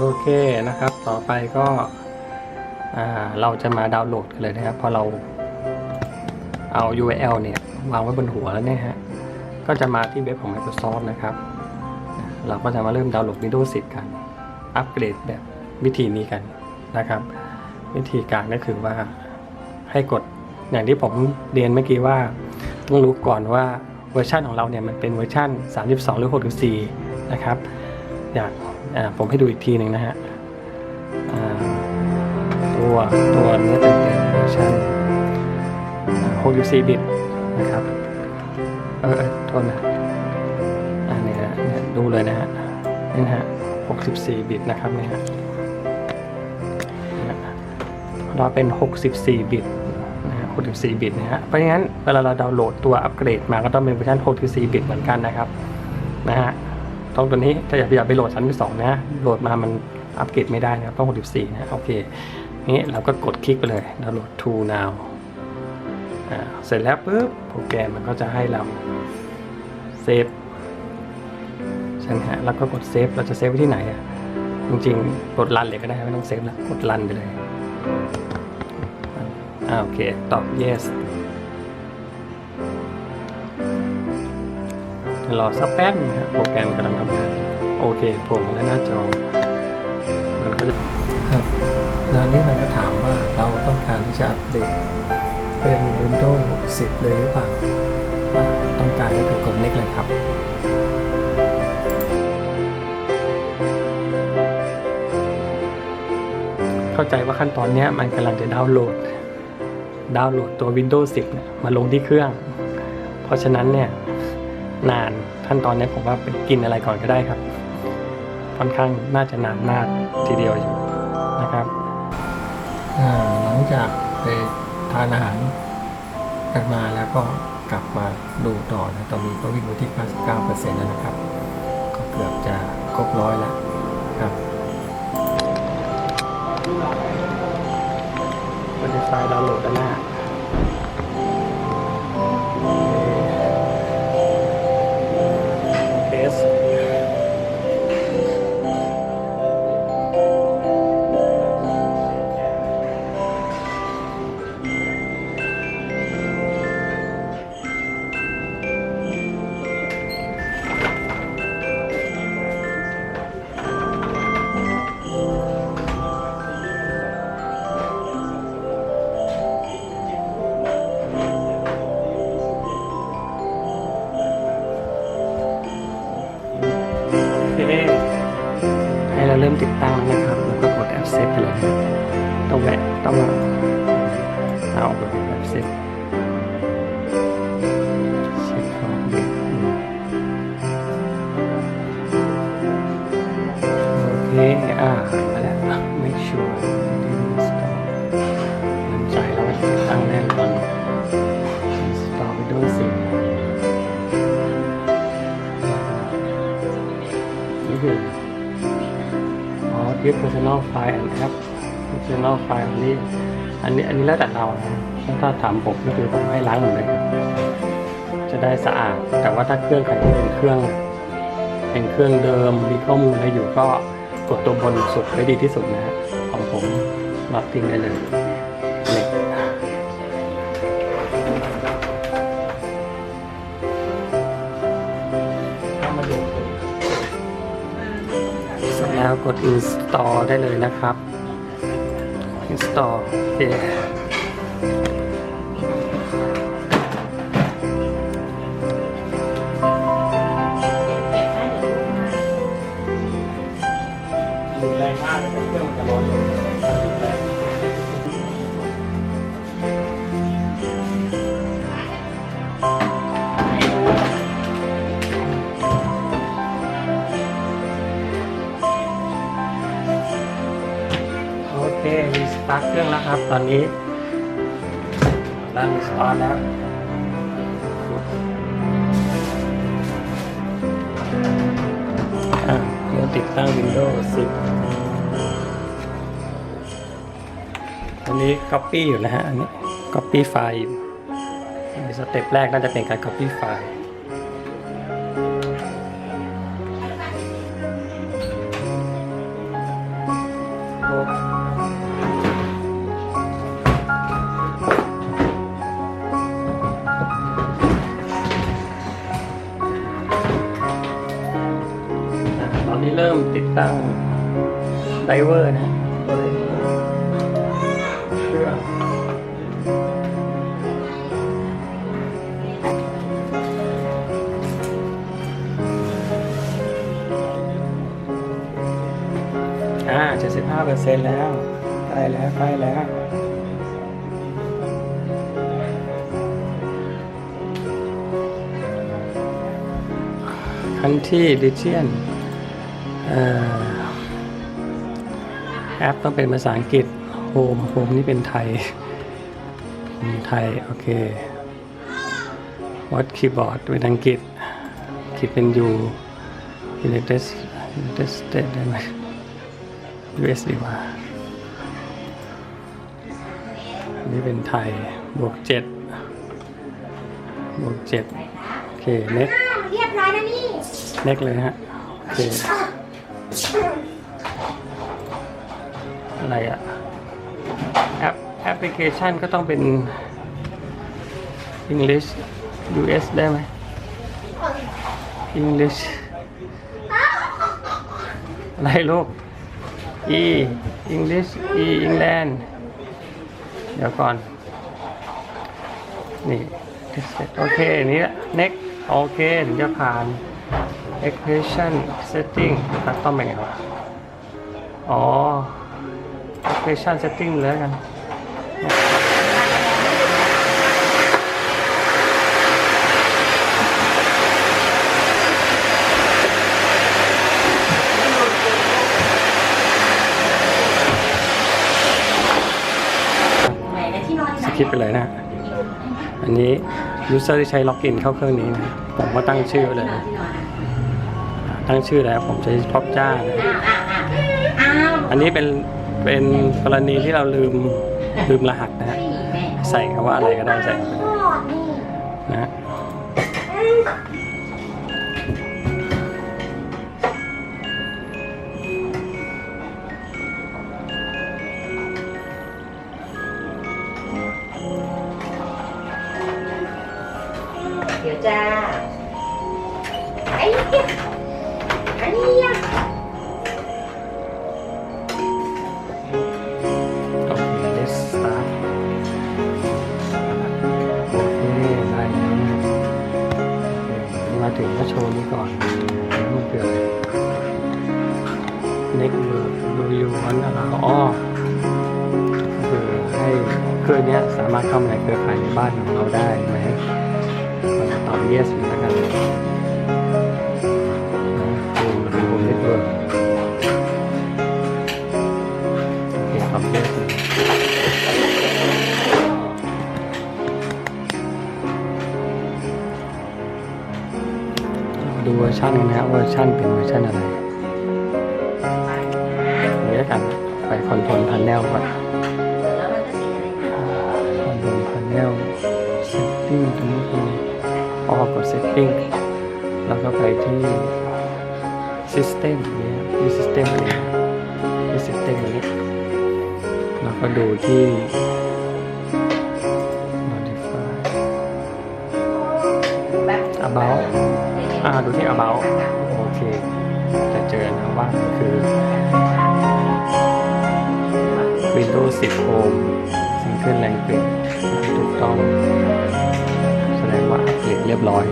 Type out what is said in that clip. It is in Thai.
โอเคนะครับ ต่อไปก็เราจะมาดาวน์โหลดกันเลยนะครับ พอเราเอา URL เนี่ย วางไว้บนหัวแล้วเนี่ยฮะ ก็จะมาที่เว็บของ Microsoft นะครับ เราก็จะมาเริ่มดาวน์โหลด Windows 10 กัน อัปเกรดแบบวิธีนี้กันนะครับ วิธีการก็คือว่าให้กดอย่างที่ผมเรียนเมื่อกี้ว่าต้องรู้ก่อนว่าเวอร์ชันของเราเนี่ยมันเป็นเวอร์ชัน32 หรือ 64 นะครับ อยาก อ่าผมให้ดูอีกทีหนึ่งนะฮะตัวตัวเนี้ยเป็นเป็นเวอร์ชัน64 บิตนะครับ เออโทษนะอ่าเนี่ยฮะเนี่ยดูเลยนะฮะนี่ฮะ 64 บิตนะครับเนี่ยฮะเราเป็น 64 บิตนะฮะ64 บิตนะฮะ เพราะงั้นเวลาเราดาวน์โหลดตัวอัปเกรดมาก็ต้องเป็นเวอร์ชัน64 บิตเหมือนกันนะครับ นะฮะ ต้องตัวนี้ถ้าอยากอย่าไปโหลดชั้นที่สองนะ โหลดมามันอัปเกรดไม่ได้นะครับต้อง 64 นะ โอเค นี้เราก็กดคลิกไปเลยดาวน์โหลด to now อ่าเสร็จแล้วปุ๊บโปรแกรมมันก็จะให้เราเซฟใช่ไหมฮะแล้วก็กดเซฟเราจะเซฟไว้ที่ไหนอะจริงๆ กดรันเลยก็ได้ไม่ต้องเซฟล้วกดรันไปเลยอ่าโอเค ตอบ yes รอสักแป๊บนึงครับโปรแกรมกำลังทำงานโอเคโผล่มแล้วหน้าจอมันก็จะครับแล้วนี่มันก็ถามว่าเราต้องการที่จะอัปเดตเป็น Windows 10 เลยหรือเปล่า ต้องการก็คือกด next เลยครับเข้าใจว่าขั้นตอนนี้มันกำลังจะดาวน์โหลด ดาวน์โหลดตัว Windows 10 มาลงที่เครื่อง เพราะฉะนั้นเนี่ย นานขั้นตอนนี้ผมว่าไปกินอะไรก่อนก็ได้ครับ ค่อนข้างน่าจะนานมากทีเดียวอยู่นะครับหลังจากไปทานอาหารกันมาแล้วก็กลับมาดูต่อนะตอนนี้ก็วิ่งอยู่ที่99%แล้วนะครับ ก็เกือบจะครบร้อยแล้วครับมันจะไฟล์ดาวน์โหลดแล้วนะเท ริ่มติดตั้งแล้วนะครับ แล้วก็กดแอปเซฟไปเลยนะครับต้องแวะต้องเอาไปเป็น accept เช็คขอปเซฟโอเคอ่า อ๋อ give personal file and app personal file นี้ อันนี้อันนี้แล้วแต่เรานะถ้าถ้าถามผมก็คือผมให้ล้างหมดเลยครับจะได้สะอาด แต่ว่าถ้าเครื่องใครที่เป็นเครื่องเป็นเครื่องเดิมมีข้อมูลอะไรอยู่ก็กดตัวบนสุดไว้ดีที่สุดนะฮะของผมรับทิ้งได้เลยเล็ก แล้วกด install ได้เลยนะครับ install โอเคาร์ทเครื่องแล้วครับ ตอนนี้รันรีสตาร์ทแล้วเดี๋ยวติดตั้ง Windows 10 อันนี้ Copy อยู่นะฮะ อันนี้ Copy ไฟล์อยู่ในสเต็ปแรกน่าจะเป็นการ Copy ไฟล์ ไดเวอร์นะตัวไดเวอร์เครื่องอ่าเปอร์เซ็นต์แล้วใกล้แล้วใกล้แล้วคันที่ดิเจียนเอ่อ แอปต้องเป็นภาษาอังกฤษโฮมโฮมนี่เป็นไทยเป็นไทย โอเควัดคีย์บอร์ดเป็นอังกฤษคิดเป็น U United United States ได้ไหม US ดีกว่าอันนี้เป็นไทย บวกเจ็ดบวกเจ็ดโอเคเน็กอ่าเรียบร้อยแล้วนี่เน็กเลยนะฮะ โอเค อะไรอะแอปแอปพลิเคชันก็ต้องเป็น English US ได้ไหม English อะไรลูก E English E England เดี๋ยวก่อน นี่ โอเค นี่แหละ next โอเคถึงจะผ่าน expression setting คัสตอมเป็นไงวะอ๋อ expression setting เลยแล้วกันไหนนะที่นอนไหสนคิปไปเลยนะ อันนี้ user ที่ใช้ล็อกอินเข้าเครื่องนี้นะ ผมก็ตั้งชื่อไว้เลยนะที่นอนอะตั้งชื่อแล้วผมใช้ท็อปจ้านะอ้าวอ้าวอ้าวอ้าวอันนี้เป็น เป็นกรณีที่เราลืมลืมรหัสนะฮะใส่คำว่าอะไรก็ได้ใส่นะฮะเดี๋ยวจ้าไอ้เหี้ยอันนี้ มาถึงก็โชว์นี้ก่อนแล้วมันคืออะไร next word do you want อะไรอ๋อคือให้เครื่องนี้สามารถเข้ามาในเครือข่ายในบ้านของเราได้ไหมตอบ yes แล้วกัน ชันนะครับเวอร์ชันเป็นเวอร์ชันอะไรนี่แล้วกันไปคอนโทรลพาเนลก่อนคอนโทรลพาเนลเซตติ้งตรงนี้คือออกกับเซตติ้งแล้วก็ไปที่ System เนี่ยที่ System เนี่ที่ System นี้แล้วก็ดูที่ Modify แบบ About อ่า ดูที่ About โอเค จะเจอนะว่าคือ Windows 10 Home Single Language ถูกต้อง แสดงว่าอัปเดตเรียบร้อย